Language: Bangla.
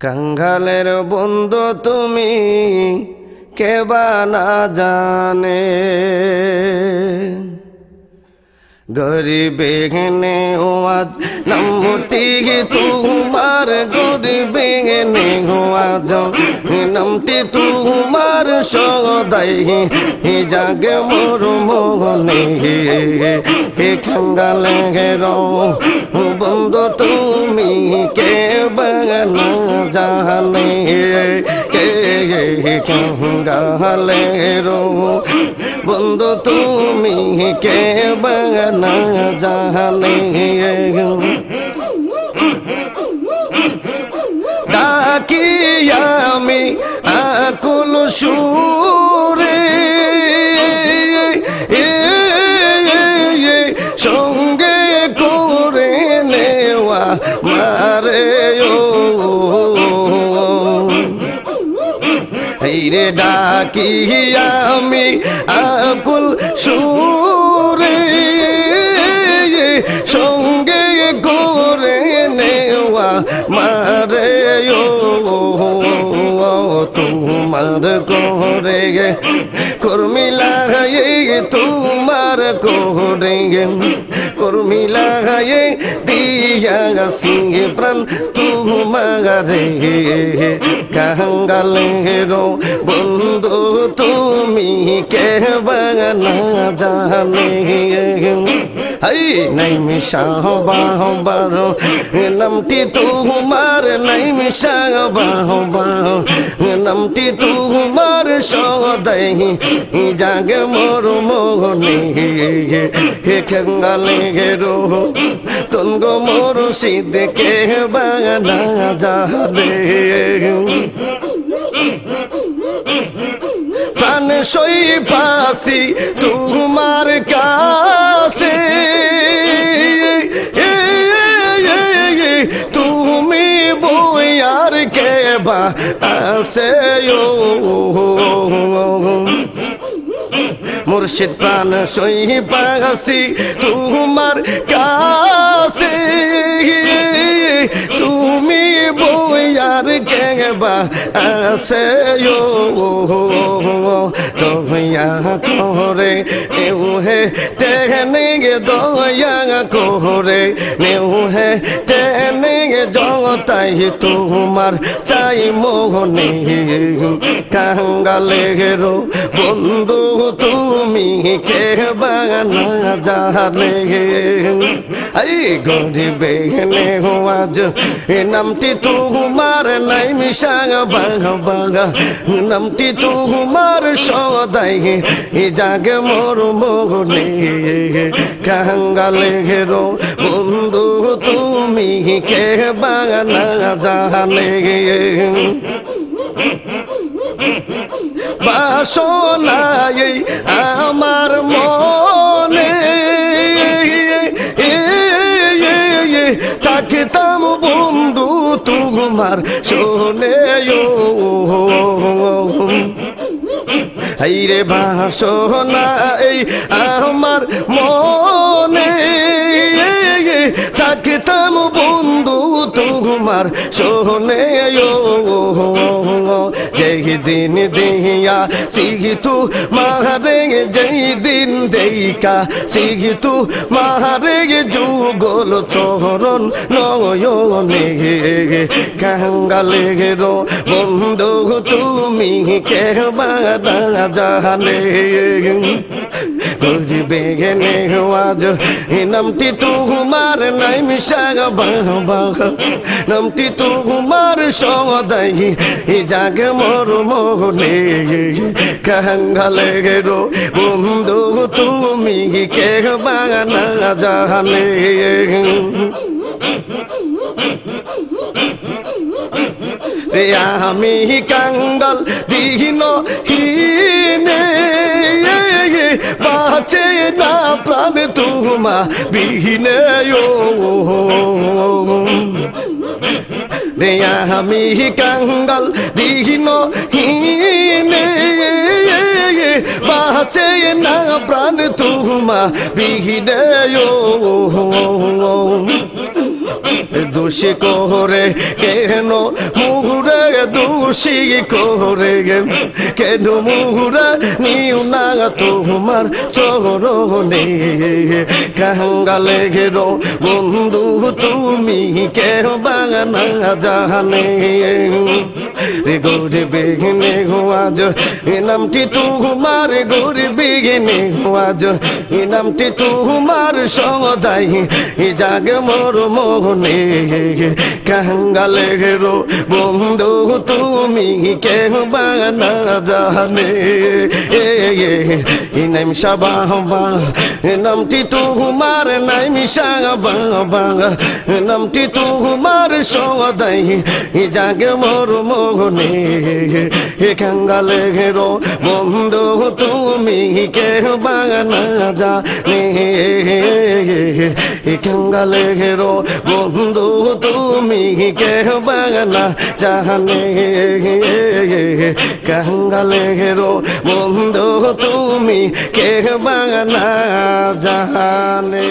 কাঙ্গালের বন্ধু তুমি কেবা না জানে। গরিবে গেনে আজ নামটি তোমার? গরিবে গেনে আজ নামটি তোমার সদাই। জাগে মোর মোহনে হে খাঙ্গালে বন্ধু তুমি, কে বাগানা কে রো বন্ধু তুমি কে বাগানা জানে ডাকি আমি আকুল সুরে ডাকি আমি আকুল সুরে সঙ্গে করে নেওয়া মারে ও তোমার করে গে কর্মী লাগাই তোমার করে গে কর্মী লাগাই দিয়া সিংহে প্রাণ তোমারে। কাঙ্গালে বন্ধু তুমি কে বাগানা জানে। হাই, নাই মিশা বাহ বারো নামটি তোমার, নাই মিশা বাহ বাহ নামটি তোমার সদাই জাগে মোর মোহনে। হে খেঙ্গালে গেরো তঙ্গ মোর সিদ্ধকে বাগানা যাবে। প্রাণ সই পাশি তোমার কাছে। তুমি বইয়ার কে বা আসে মুর্শিদ প্রাণ সই পাসি তোমার কাছে। তুমি বইয়ার কে বা আসে দয়া করে নেউ হে টেনে দয়া করে নেউ হে টেনে জগতাই তোমার চাই মোহনে। কাঙ্গালে গেরো বন্ধু তুমি কে বাগানা জানে আই গরিবে নে আজ এ নামটি তোমার নাই মিশাং বাঘা বাঘা নামটি তোমার সদাই এ জাগে মোর মোহনে কাঙ্গালে গেরো বন্ধু তুমি কে বাগানা জানে বাসনাই আমার মনে থাকতাম বন্ধু তোমার শোনে রে বাসনা এই আমার মনে থাকতাম বন্ধু তোমার শোনে যেই দিন দিয়া সিগিতু মাহারে যেই দিন দেইকা সিগিতু মাহারে যুগল চরণ নয়নে কাঙ্গালে গেরো বন্ধু তুমি কে বানা জানে গরিবে গেনে আজ এ নামটি তোমার নাই মিশাগ বাহ বাহ। নামটি তোমার সদাই এ জাগে মোর মোহনে কাঙ্গালে গেরো বন্ধু তুমি কে বাগানা জানে রে আমি কাঙ্গাল দিন হিনে বাঁচে না প্রাণ তোমা বিহীনে রে আমি কাঙ্গাল দিন হিনে বাঁচে না প্রাণ তোমা বিহীনে দোষী কোহরে কেন? মুহুরে দোষী করে কেন? মুহুরে নিউ না তোমার চরণে। কাঙ্গালে ঘেরো বন্ধু, তুমি কে বাগানা জানে। রে গৌরে বেগনে আজ এ নামটি তোমার গৌরে বেগনে আজ এ নামটি তোমার সদাই এ জাগে মোর মোহনে, কাঙ্গালে গেরো বন্ধু তুমি কে বাগানা জানে, এ নাম সাবাবা এ নামটি তোমার নাই মিশা বাবা নামটি তোমার সদাই এ জাগে মোর মোহনে এ কাঙ্গালে গেরো বন্ধু, তুমি কে বাগানা জানে? এ কাঙ্গালে গেরো বন্ধু, তুমি কে বাগানা জানে? কাঙ্গালে গেরো বন্ধু, তুমি কে বাগানা জানে?